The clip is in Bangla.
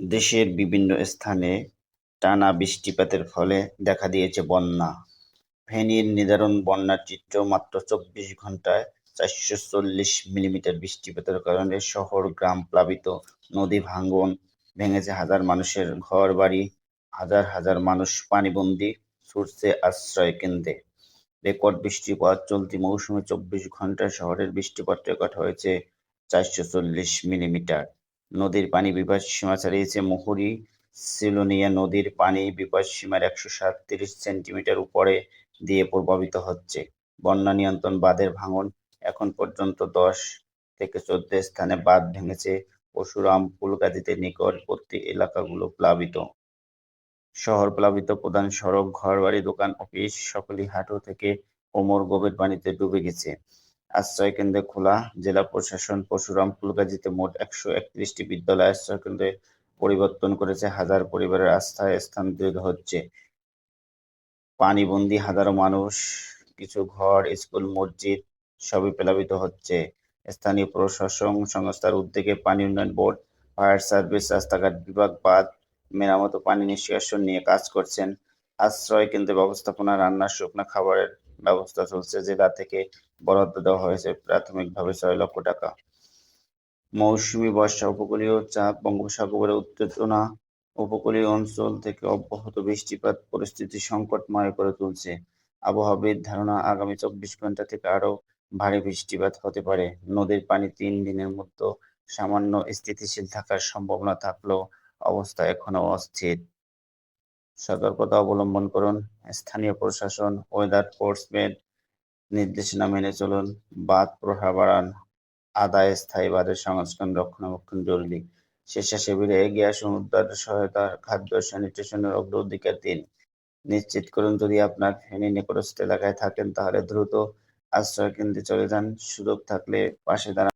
দেশের বিভিন্ন স্থানে টানা বৃষ্টিপাতের ফলে দেখা দিয়েছে বন্যা। ফেনীর নিদারুণ বন্যার চিত্র মাত্র চব্বিশ ঘন্টায় চারশো চল্লিশ মিলিমিটার বৃষ্টিপাতের কারণে শহর, গ্রাম প্লাবিত, নদী ভাঙ্গন ভেঙেছে হাজার মানুষের ঘর বাড়ি হাজার হাজার মানুষ পানিবন্দী, ছুটছে আশ্রয় কেন্দ্রে। রেকর্ড বৃষ্টিপাত চলতি মৌসুমে চব্বিশ ঘন্টায় শহরের বৃষ্টিপাত রেকর্ড হয়েছে চারশো চল্লিশ মিলিমিটার। নদীর পানি বিপদসীমা ছাড়িয়েছে। মুহুরী, সিলোনিয়া নদীর পানি বিপদসীমার একশো সাতত্রিশ সেন্টিমিটার উপরে দিয়ে প্রভাবিত হচ্ছে। বন্যা নিয়ন্ত্রণ বাঁধের ভাঙন এখন পর্যন্ত দশ থেকে চোদ্দ স্থানে বাঁধ ভেঙেছে। পরশুরাম, ফুলগাজীতে নিকটবর্তী এলাকাগুলো প্লাবিত। শহর প্লাবিত প্রধান সড়ক, ঘরবাড়ি, দোকান, অফিস, সকলই হাঁটু থেকে কোমর গভীর পানিতে ডুবে গেছে। আশ্রয় কেন্দ্রে খোলা, জেলা প্রশাসন পরশুরাম ফুলগাজীতে মোট একশো একত্রিশটি বিদ্যালয় আশ্রয় কেন্দ্রে পরিবর্তন করেছে। হাজার পরিবারের আস্থায় স্থানান্তরিত হচ্ছে। পানিবন্দী, হাজারো মানুষ, কিছু ঘর, স্কুল, মসজিদ সবই প্লাবিত হচ্ছে। স্থানীয় প্রশাসন সংস্থার উদ্যোগে পানি উন্নয়ন বোর্ড, ফায়ার সার্ভিস, রাস্তাঘাট বিভাগ বাদ মেরামত পানি নিষ্কাশন নিয়ে কাজ করছেন। আশ্রয় কেন্দ্রে ব্যবস্থাপনা রান্নার শুকনো খাবারের ব্যবস্থা চলছে জেলা থেকে বরাদ্দ দেওয়া হয়েছে প্রাথমিকভাবে ছয় লক্ষ টাকা। মৌসুমী বর্ষা উপকূলীয় চাপ, বঙ্গোপসাগরের উত্তেজনা, উপকূলীয় অঞ্চল থেকে অব্যাহত বৃষ্টিপাত পরিস্থিতি সংকটময় করে তুলছে। আবহাওয়াবিদ ধারণা, আগামী চব্বিশ ঘণ্টা থেকে আরও ভারী বৃষ্টিপাত হতে পারে। নদীর পানি তিন দিনের মধ্যে সামান্য স্থিতিশীল থাকার সম্ভাবনা থাকলেও অবস্থা এখনও অস্থির। সতর্কতা অবলম্বন করুন। স্থানীয় প্রশাসন ওয়েদার ফোর্সমেন্ট নির্দেশনা মেনে চলুন। বাদ প্রভাব বাড়ান। আদায় স্থায়ী বাদের সংস্করণ রক্ষণাবেক্ষণ জরুরি। স্বেচ্ছাসেবীরা এগিয়ে আসুন। উদ্ধার সহায়তা, খাদ্য স্যানিটেশনের অগ্রাধিকার দিন। নিশ্চিত করুন, যদি আপনার ফেনী নিকটস্থ এলাকায় থাকেন, তাহলে দ্রুত আশ্রয় কেন্দ্রে চলে যান। সুযোগ থাকলে পাশে দাঁড়ান।